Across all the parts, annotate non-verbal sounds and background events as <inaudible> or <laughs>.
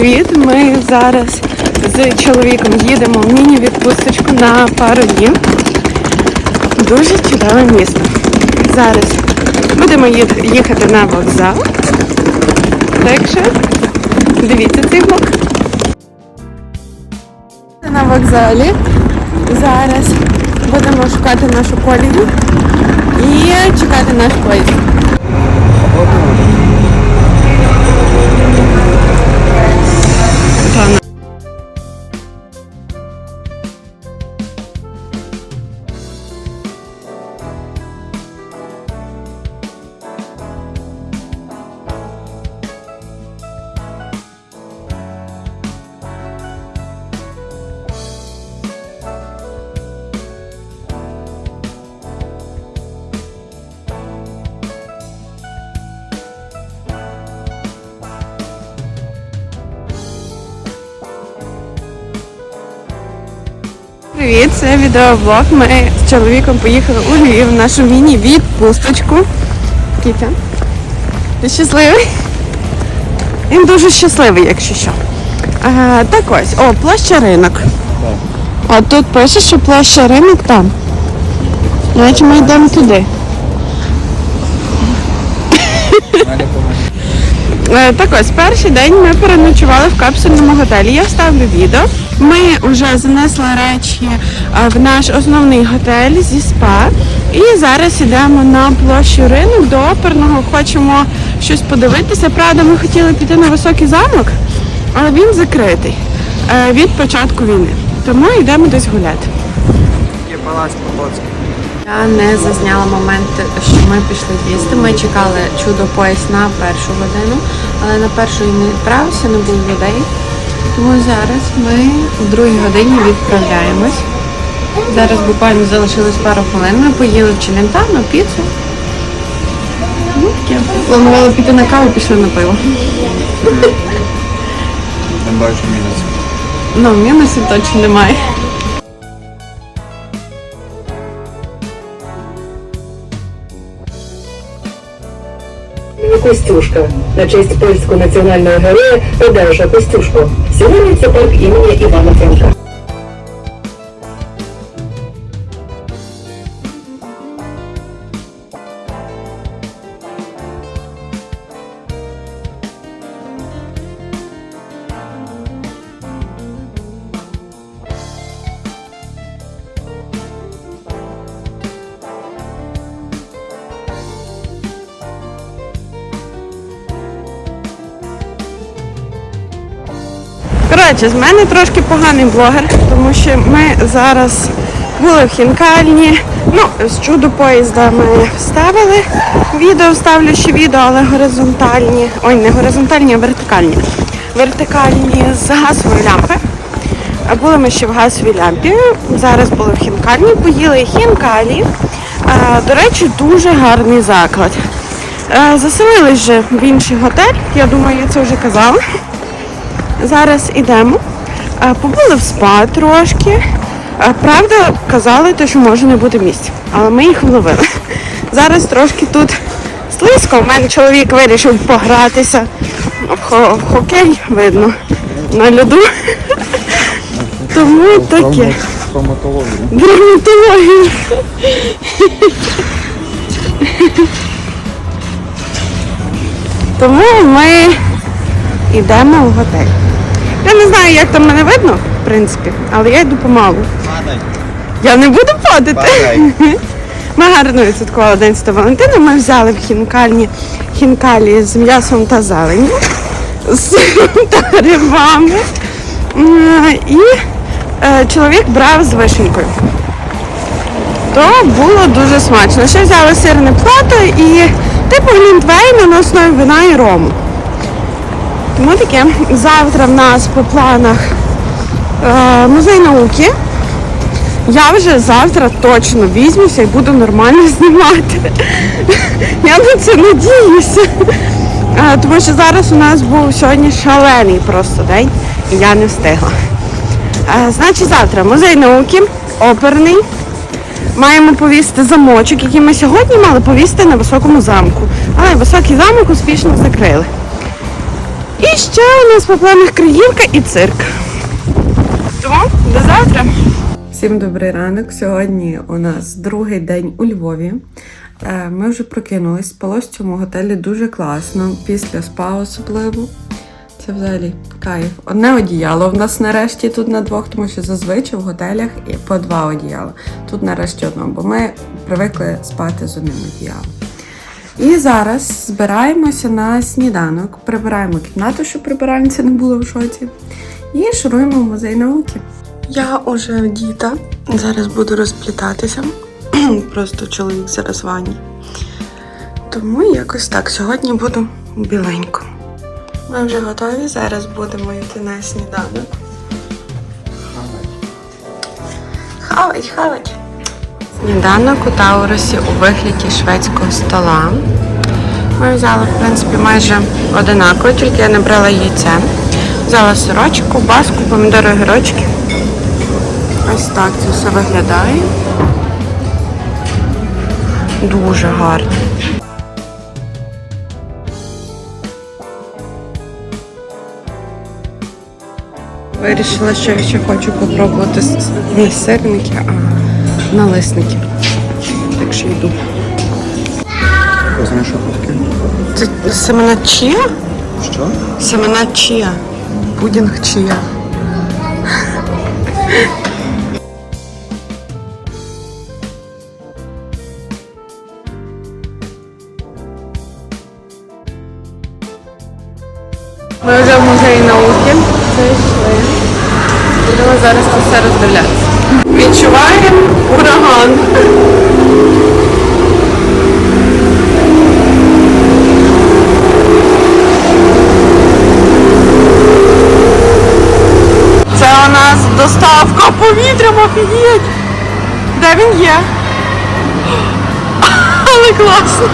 привіт! Ми зараз з чоловіком їдемо в міні-відпусточку на пару днів. Дуже чудове місто. Зараз будемо їхати на вокзал. Так що дивіться цей влог. На вокзалі. Зараз будемо шукати нашу колію і чекати наш поїзд. Привіт, це відеоблог. Ми з чоловіком поїхали у Львів в нашу міні-відпусточку. Кітя. Ти щасливий? Він дуже щасливий, якщо що. А, так ось, о, площа ринок. А тут пише, що площа ринок там. Значить ми йдемо туди. Е, Так ось, перший день ми переночували в капсульному готелі. Я вставлю відео. Ми вже занесли речі е, в наш основний готель зі спа. І зараз йдемо на площу ринок до оперного. Хочемо щось подивитися. Правда, ми хотіли піти на високий замок, але він закритий е, від початку війни. Тому йдемо десь гуляти. Є палац Потоцький. Я не зазняла момент, що ми пішли їсти. Ми чекали чудо поїзд на першу годину, але на першу і не відправився, не було людей. Тому зараз ми в другій годині відправляємось. Зараз буквально залишилось пару хвилин. Ми поїли в Челентано, піцу. Ну, таке. Планували піти на каву, пішли на пиво. Там бачу мінус. Ну, мінусів точно немає. Костюшка на честь польського національного героя Тадеуша Костюшко. Сьогодні це парк імені Івана Франка. Коротше, з мене трошки поганий блогер, тому що ми зараз були в хінкальні. Ну, з чудо поїзда ми вставили відео, вставлю ще відео, але горизонтальні. Ой, не горизонтальні, а вертикальні. Вертикальні з газової лямпи. Були ми ще в газовій лямпі. Зараз були в хінкальні, поїли хінкалі. До речі, дуже гарний заклад. Заселились вже в інший готель, я думаю, я це вже казала. Зараз ідемо. Е, Побули в спа трошки. Е, Правда, казали, що може не бути місць, але ми їх вловили. Зараз трошки тут слизько. У мене чоловік вирішив погратися в, хокей, видно, на льоду. Тому таке. Стоматологія. Дерматологія. Тому ми йдемо в готель. Я не знаю, як там мене видно, в принципі, але я йду помалу. Падай. Я не буду падати. Падай. <laughs> Ми гарно відсвяткували День Святого Валентина. Ми взяли в хінкальні хінкалі з м'ясом та зеленню, з <laughs> та грибами. І е, чоловік брав з вишенькою. То було дуже смачно. Ще взяли сирне плато і типу глінтвейна на основі вина і рому. Тому таке. Завтра в нас по планах е, музей науки. Я вже завтра точно візьмуся і буду нормально знімати. Я на це надіюся. Е, Тому що зараз у нас був сьогодні шалений просто день і я не встигла. Е, Значить, завтра музей науки, оперний. Маємо повісити замочок, який ми сьогодні мали повісити на високому замку. Але високий замок успішно закрили. І ще у нас по планах Криївка і цирк. Тому до завтра. Всім добрий ранок. Сьогодні у нас другий день у Львові. Е, Ми вже прокинулись, спалось в цьому готелі дуже класно, після спа особливо. Це взагалі кайф. Одне одіяло в нас нарешті тут на двох, тому що зазвичай в готелях і по два одіяла. Тут нарешті одно, бо ми привикли спати з одним одіялом. І зараз збираємося на сніданок, прибираємо кімнату, щоб прибиральниця не була в шоці. І шуруємо в музей науки. Я уже вдіта. Зараз буду розплітатися. <clears throat> Просто чоловік зараз в ванні. Тому якось так. Сьогодні буду біленько. Ми вже готові. Зараз будемо йти на сніданок. Хавать, хавать. Сніданок у Таурусі у вигляді шведського стола. Ми взяли, в принципі, майже одинаково, тільки я не брала яйце. Взяла сирочок, ковбаску, помідори, огірочки. Ось так це все виглядає. Дуже гарно. Вирішила, що я ще хочу попробувати не сирники, а налисники. Так що йду. Знаєш, що таке? Це семена чия? Що? Семена чия. Пудінг чия. Ми вже в музеї науки. Зайшли. Будемо зараз це все роздивлятися. Відчуваємо ураган. Це у нас доставка повітрям, офігеть! Де він є? <gasps> Але класно!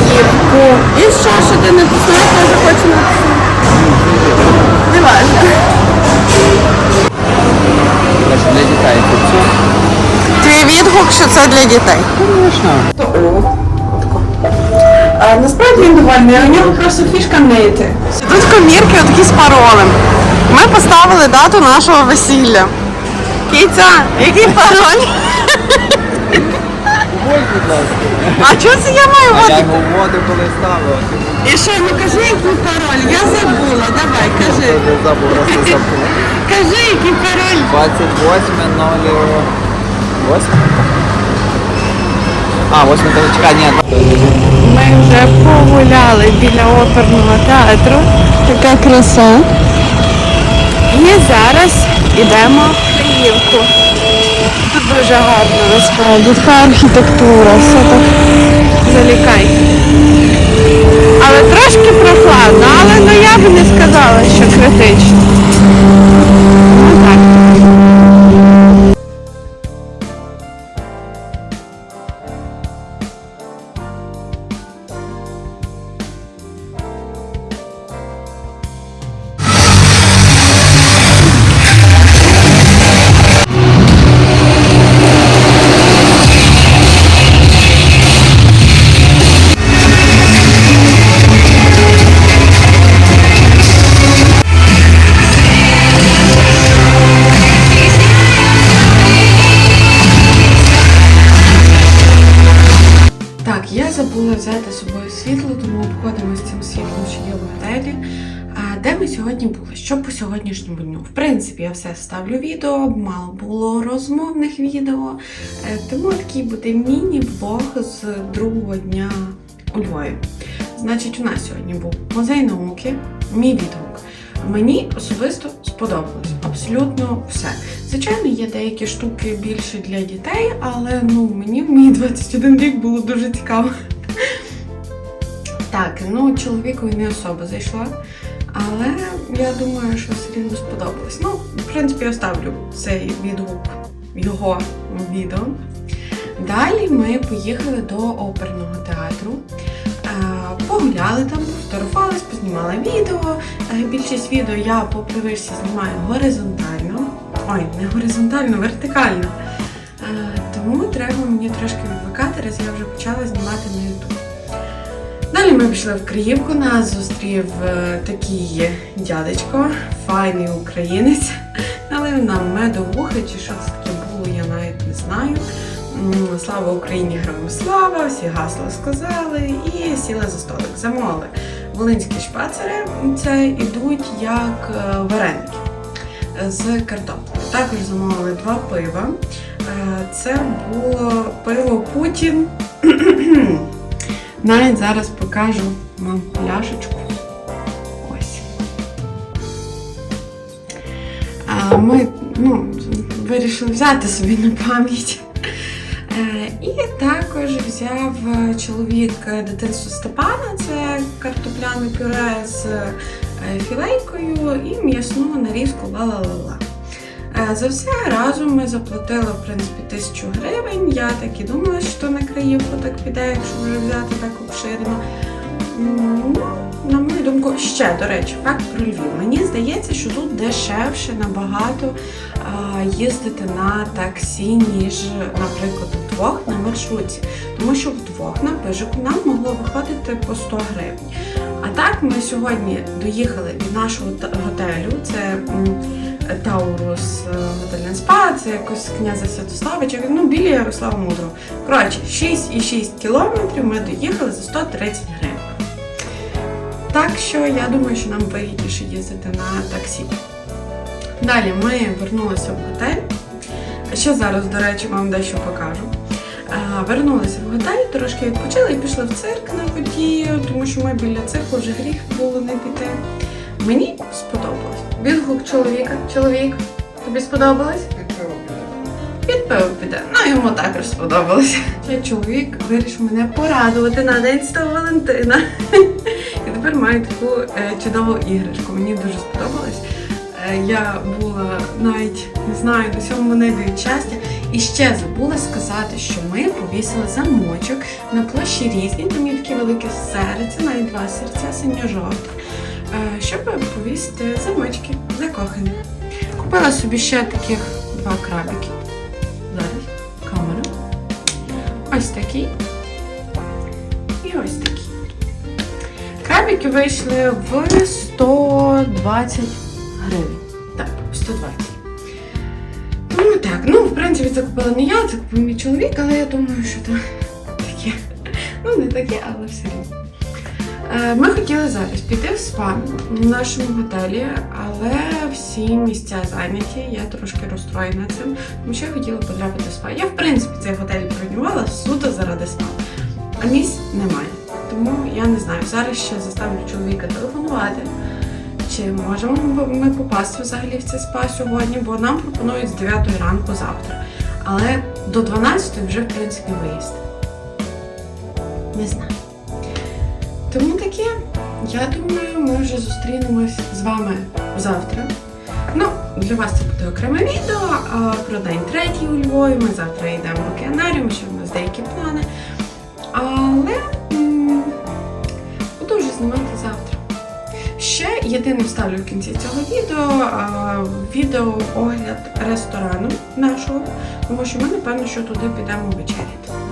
В І що, що ти не тиснув, я вже хочу натиснути. Не важно. Для дітей тут. Твій відгук, що це для дітей. Звісно. А, насправді він довольний, у нього просто фішка не йти. Тут комірки отакі з паролем. Ми поставили дату нашого весілля. Киця, який пароль? Ой, будь ласка. А чого це я маю А я воду? його в воду коли ставив. І що, ну кажи, який пароль? Я забула, давай, кажи. Я забув, раз не забув. <laughs> Кажи, який пароль. 28 08. А, 8 то чекай, ні. Ми вже погуляли біля оперного театру. Така краса. І зараз йдемо в Київку. Тут дуже гарно насправді. Така архітектура, все так залікай. Але трошки прохладно, але ну я би не сказала, що критично. Ну так. Все ставлю відео, мало було розмовних відео. Е, Тому такий буде міні-влог з другого дня у Львові. Значить, у нас сьогодні був музей науки, мій відгук. Мені особисто сподобалось абсолютно все. Звичайно, є деякі штуки більше для дітей, але ну мені в мій 21 рік було дуже цікаво. Так, ну чоловікові не особо зайшла, але я думаю, що все рівно сподобалось. Ну, в принципі, я ставлю цей відгук його відео. Далі ми поїхали до оперного театру. Е, Погуляли там, фотографувались, познімали відео. Е, Більшість відео я по привичці знімаю горизонтально. Ой, не горизонтально, вертикально. Е, Тому треба мені трошки відвикати, раз я вже почала знімати на YouTube. Далі ми пішли в Криївку, нас зустрів е, такий дядечко, файний українець. Але нам медовухи чи що це таке було, я навіть не знаю. Слава Україні, героям слава, всі гасла сказали і сіли за столик. Замовили волинські шпацери, це ідуть як е, вареники е, з картоплею. Також замовили два пива. Це було пиво Путін. <clears throat> Навіть зараз покажу вам пляшечку. Ось. Ми ну, вирішили взяти собі на пам'ять. Е, І також взяв е, чоловік дитинство Степана, це картопляне пюре з е, філейкою і м'ясну нарізку ла-ла-ла-ла. Е, За все разом ми заплатили в принципі тисячу гривень. Я так і думала, що на Криївку так піде, якщо вже взяти так обширно. Ну, на мою думку, ще до речі, факт про Львів. Мені здається, що тут дешевше набагато а, їздити на таксі, ніж, наприклад, вдвох на маршрутці. Тому що вдвох на пижику нам могло виходити по 100 гривень. А так ми сьогодні доїхали від нашого готелю. Це Таурус е, Готель Спа, це якось князя Святославича, ну біля Ярослава Мудрого. Коротше, 6,6 кілометрів ми доїхали за 130 гривень. Так що я думаю, що нам вигідніше їздити на таксі. Далі ми вернулися в готель. Ще зараз, до речі, вам дещо покажу. Вернулися в готель, трошки відпочили і пішли в цирк на воді, тому що ми біля цирку вже гріх було не піти. Мені сподобалось. Відгук чоловіка. Чоловік, тобі сподобалось? Під пиво піде. Ну йому також сподобалося. Ще чоловік вирішив мене порадувати на День Святого Валентина. <laughs> І тепер маю таку е, чудову іграшку. Мені дуже сподобалось. Е, я була навіть не знаю на сьомому небі від щастя. І ще забула сказати, що ми повісили замочок на площі різні. Там є таке велике серце, навіть два серця синьо-жовте, е, щоб повісити замочки закоханих. Купила собі ще таких два крабики. Зараз камера. Ось такий. І ось такий. Крабики вийшли в 120 гривень. Так, 120. Тому так, ну, в принципі, це купила не я, це купив мій чоловік, але я думаю, що це таке. Ну, не таке, але все рівно. Е, Ми хотіли зараз піти в спа в нашому готелі, але всі місця зайняті. Я трошки розстроєна цим, тому що я хотіла потрапити в спа. Я, в принципі, цей готель бронювала суто заради спа, а місць немає. Тому я не знаю. Зараз ще заставлю чоловіка телефонувати. Чи можемо ми попасти взагалі в це спа сьогодні, бо нам пропонують з 9 ранку завтра. Але до 12 вже, в принципі, виїзд. Не знаю. Я думаю, ми вже зустрінемось з вами завтра. Ну, для вас це буде окреме відео а, про день третій у Львові. Ми завтра йдемо в океанаріум, ще в нас деякі плани. Але буду вже знімати завтра. Ще єдине вставлю в кінці цього відео а, відео огляд ресторану нашого, тому що ми напевно, що туди підемо вечеряти.